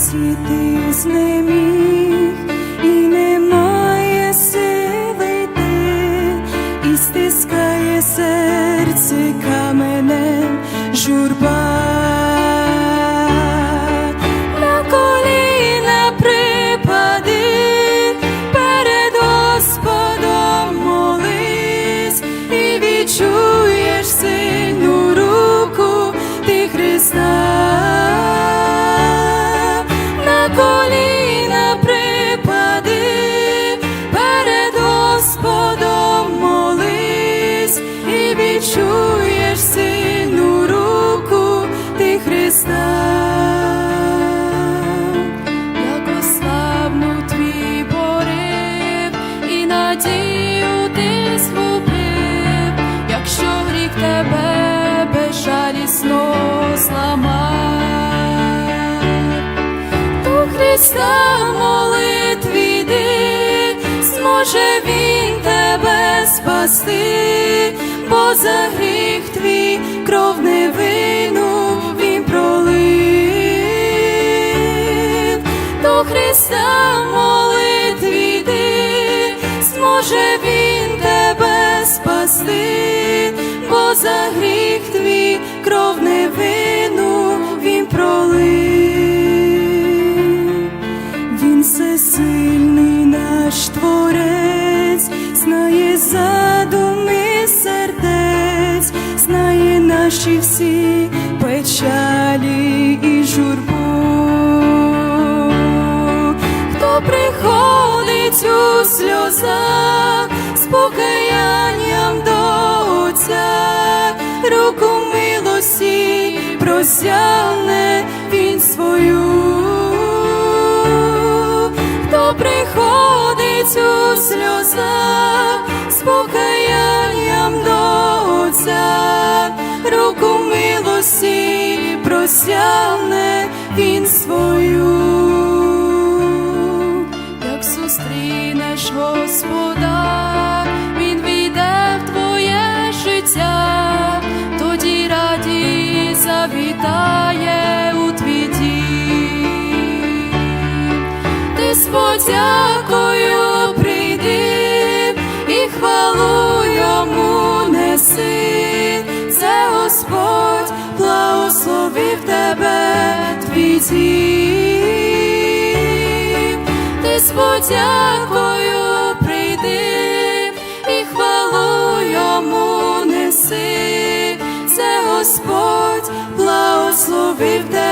сонці ти знеміг, і немає сили йти, і стискає серце каменем журба. На коліна припади, перед Господом молись, і відчуєш сильну руку ти Христа. Надію ти згубив, якщо гріх тебе безжалісно зламав, до Христа молитві йди, зможе Він тебе спасти, бо за гріх твій кров невину Він пролив, до Христа спасти, бо за гріх твій кров невину Він пролив. Він всесильний наш творець, знає задуми сердець, знає наші всі печалі і журбу. Милості він свою. Хто приходить у сльозах з покаянням до Отця, руку милості просягне він свою, як зустрінеш Господа, завітає у твій дім. Ти з подякою прийди і хвалу йому неси, це Господь благословив тебе твій дім. ти з подякою прийди і хвалу йому неси, Господь благословив тебе